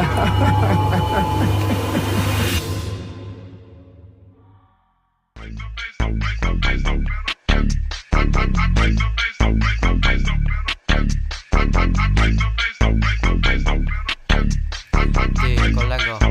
Ty kolego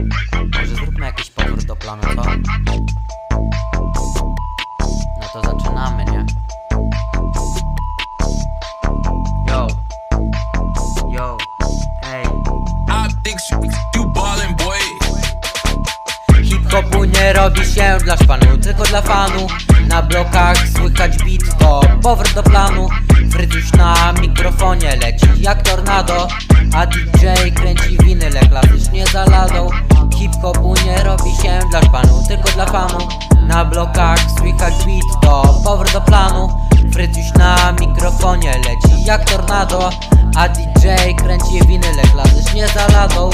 nie robi się dla szpanu, tylko dla fanu. Na blokach słychać beat, to powrót do planu. Frytuś na mikrofonie leci jak tornado A DJ kręci winyle klasycznie za ladą. Hip-hopu nie robi się dla szpanu, tylko dla fanu. Na blokach słychać beat, to powrót do planu. Frytuś na mikrofonie leci jak tornado A DJ kręci winyle klasycznie za ladą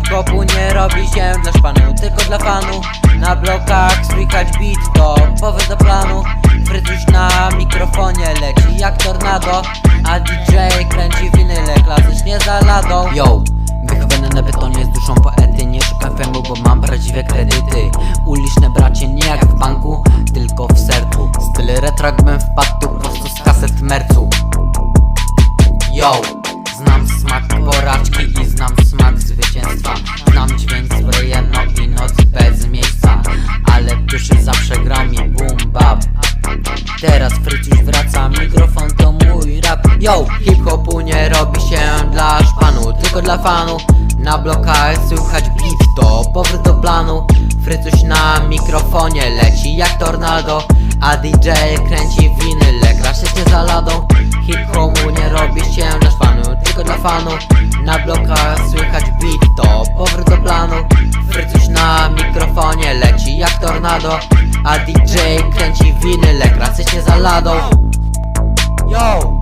Hip-hopu nie robi się dla szpanu, tylko dla fanu Na blokach słychać beat, to powrót do planu. Frytuś na mikrofonie leci jak tornado A DJ kręci winyle klasycznie za ladą. Yo, wychowany na betonie z duszą poety. Nie szukam femu, bo mam prawdziwe kredyty. Uliczne bracie nie jak w banku, tylko w sercu. Styl retro jakbym wpadł tu prosto z kaset mercu. Yo, znam smak porażki i znam smak zwycięstwa. Znam dźwięk sprayem, no i noc bez miejsca Ale w duszy zawsze gra mi boom bap Teraz Fryciusz wraca, mikrofon to mój rap. Yo, hip-hopu nie robi się dla szpanu, tylko dla fanu. Na blokach słychać beat, to powrót do planu. Frycuś na mikrofonie leci jak tornado A DJ kręci winyle, gra się za ladą A DJ kręci winy grasy się za ladą Yo!